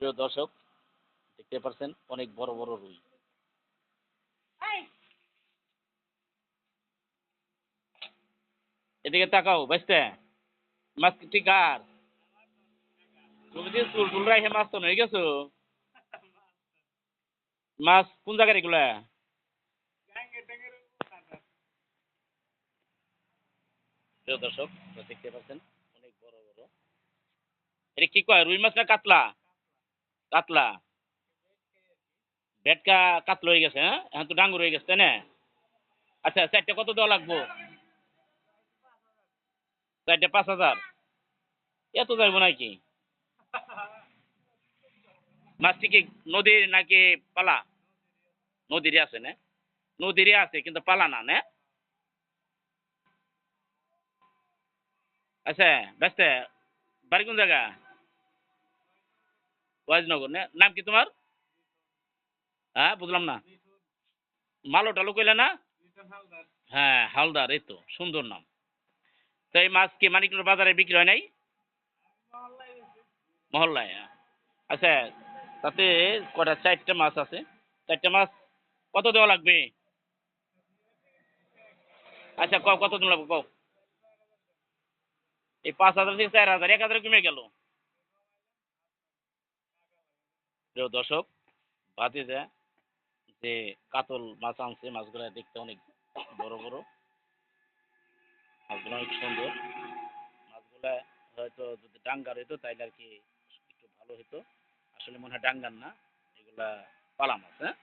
প্রিয় দর্শক দেখতে পাচ্ছেন অনেক বড় বড় রুই। এদিকে তাকাও বাইসতে মাছ কি ঠিক আর তুমি যে চুল টুল রাখে মাছ তো নই গেছো। মাছ কোন জায়গার এগুলা প্রিয় দর্শক দেখতে পাচ্ছেন অনেক বড় বড়। এটা কি কয় রুই মাছ না কাতলা? কাতলা। বেটকা কাতলা হয়ে গেছে হ্যাঁ? এখন তো ডাঙ্গুর হয়ে গেছে, তাই না? আচ্ছা চারটে কত দেওয়া লাগবো? চারটে পাঁচ হাজার। এত যাইবো নাকি? মাছটি কি নদীর নাকি পালা? নদীরই আছে, না? নদীরই আছে, কিন্তু পালা না না? আচ্ছা ব্যস্ত? বাড়ি কোন জায়গা? ওয়াজনগর নাম কি তোমার? হ্যাঁ বুঝলাম না। মালো টালো কইলে না? হ্যাঁ হালদার, এই তো, সুন্দর নাম। তো এই মাছ কি মানিকপুর বাজারে বিক্রি হয় নাই? মহল্লায় হ্যাঁ। আচ্ছা তাতে কটা, চারটে মাছ আছে? চারটে মাছ কত দেওয়া লাগবে? আচ্ছা কত দিন লাগবে, কও? এই পাঁচ হাজার থেকে চার হাজার, এক হাজার কমে গেল। প্রিয় দর্শক যায় যে কাতল মাছ আনছে, মাছগুলো দেখতে অনেক বড় বড়, মাছগুলো অনেক সুন্দর। মাছগুলা হয়তো যদি ডাঙ্গার হইতো, তাইলে আর কি একটু ভালো হতো আসলে মনে হয় ডাঙ্গার না, এগুলা পালা মাছ হ্যাঁ?